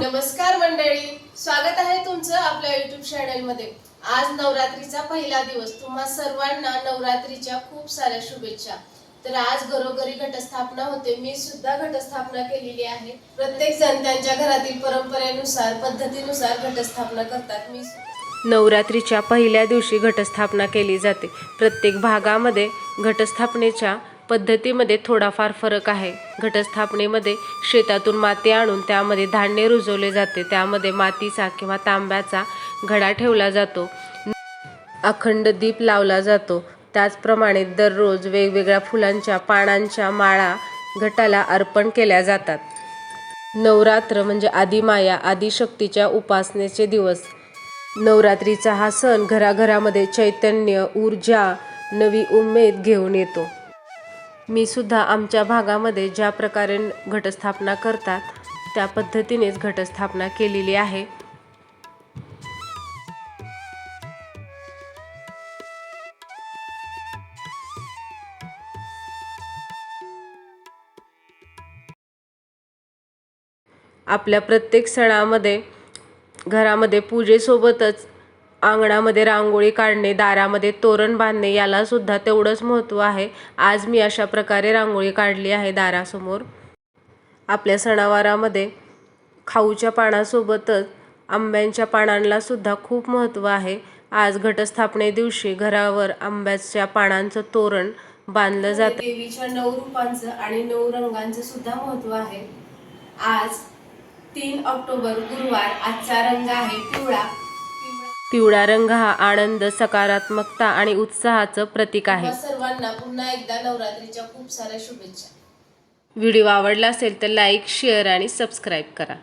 नमस्कार मंडळी स्वागत आहे तुमचं आपल्या युट्यूब चॅनलमध्ये. आज नवरात्रीचा पहिला दिवस. तुम्हा सर्वांना नवरात्रीच्या खूप साऱ्या शुभेच्छा. तर आज घरोघरी घटस्थापना होते. मी सुद्धा घटस्थापना केलेली आहे. प्रत्येक जण त्यांच्या घरातील परंपरेनुसार पद्धतीनुसार घटस्थापना करतात. मी नवरात्रीच्या पहिल्या दिवशी घटस्थापना केली जाते. प्रत्येक भागामध्ये घटस्थापनेच्या पद्धतीमध्ये थोडाफार फरक आहे. घटस्थापनेमध्ये शेतातून माती आणून त्यामध्ये धान्य रुजवले जाते. त्यामध्ये मातीचा किंवा तांब्याचा घडा ठेवला जातो. अखंड दीप लावला जातो. त्याचप्रमाणे दररोज वेगवेगळ्या फुलांच्या पानांच्या माळा घटाला अर्पण केल्या जातात. नवरात्र म्हणजे आदिमाया आदिशक्तीच्या उपासनेचे दिवस. नवरात्रीचा हा सण घराघरामध्ये चैतन्य ऊर्जा नवी उमेद घेऊन येतो. मी सुद्धा आमच्या भागामध्ये ज्या प्रकारे घटस्थापना करतात त्या पद्धतीनेच घटस्थापना केलेली आहे. आपल्या प्रत्येक सणामध्ये घरामध्ये पूजेसोबतच अंगणामध्ये रांगोळी काढणे दारामध्ये तोरण बांधणे याला सुद्धा तेवढंच महत्त्व आहे. आज मी अशा प्रकारे रांगोळी काढली आहे दारासमोर. आपल्या सणावारामध्ये खाऊच्या पानासोबतच आंब्यांच्या पानांना सुद्धा खूप महत्त्व आहे. आज घटस्थापने दिवशी घरावर आंब्याच्या पानांचं तोरण बांधलं जातं देवीच्या नऊ रूपांचं आणि नऊ रंगांचं सुद्धा महत्त्व आहे. आज तीन ऑक्टोबर गुरुवार आजचा रंग आहे पिवळा. पिवळा रंग हा आनंद सकारात्मकता आणि उत्साहाचं प्रतीक आहे. सर्वांना पुन्हा एकदा नवरात्रीच्या खूप साऱ्या शुभेच्छा. व्हिडिओ आवडला असेल तर लाईक शेअर आणि सबस्क्राईब करा.